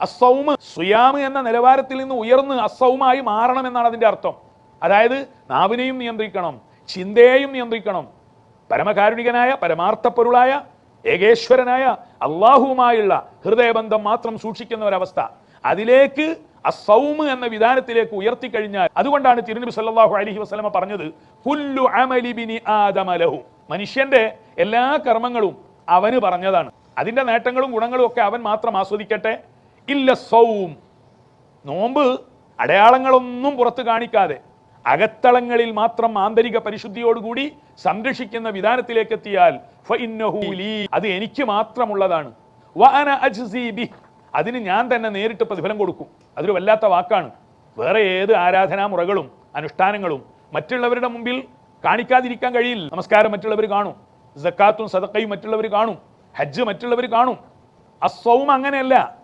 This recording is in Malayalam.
അസൗമ് സുയാമ് എന്ന നിലവാരത്തിൽ നിന്ന് ഉയർന്ന് അസൗമായി മാറണം എന്നാണ് അതിന്റെ അർത്ഥം. അതായത് നാവിനെയും നിയന്ത്രിക്കണം ചിന്തയെയും നിയന്ത്രിക്കണം. പരമകാരുണികനായ പരമാർത്ഥപ്പൊരുളായ ഏകേശ്വരനായ അള്ളാഹുവുമായുള്ള ഹൃദയബന്ധം മാത്രം സൂക്ഷിക്കുന്ന ഒരവസ്ഥ. അതിലേക്ക് അസൗമ് എന്ന വിധാനത്തിലേക്ക് ഉയർത്തിക്കഴിഞ്ഞാൽ അതുകൊണ്ടാണ് തിരുനബി സല്ലാഹു അലഹി വസ്ലമ പറഞ്ഞത് കുല്ലു അമലിബിനി ആദമലഹു ആദമ മനുഷ്യന്റെ എല്ലാ കർമ്മങ്ങളും അവന് പറഞ്ഞതാണ്. അതിന്റെ നേട്ടങ്ങളും ഗുണങ്ങളും ഒക്കെ അവൻ മാത്രം ആസ്വദിക്കട്ടെ. ഇല്ല സൗം. നോമ്പ് അടയാളങ്ങളൊന്നും പുറത്ത് കാണിക്കാതെ അകത്തളങ്ങളിൽ മാത്രം ആന്തരിക പരിശുദ്ധിയോടുകൂടി സംരക്ഷിക്കുന്ന വിധാനത്തിലേക്ക് എത്തിയാൽ. അത് എനിക്ക് മാത്രമുള്ളതാണ്. അതിന് ഞാൻ തന്നെ നേരിട്ട് പ്രതിഫലം കൊടുക്കും. അതൊരു വല്ലാത്ത വാക്കാണ്. വേറെ ഏത് ആരാധനാ മുറകളും അനുഷ്ഠാനങ്ങളും മറ്റുള്ളവരുടെ മുമ്പിൽ കാണിക്കാതിരിക്കാൻ കഴിയില്ല. നമസ്കാരം മറ്റുള്ളവർ കാണും. സക്കാത്തും സദക്കയും മറ്റുള്ളവർ കാണും. ഹജ്ജ് മറ്റുള്ളവർ കാണും. അസ്വവും അങ്ങനെയല്ല.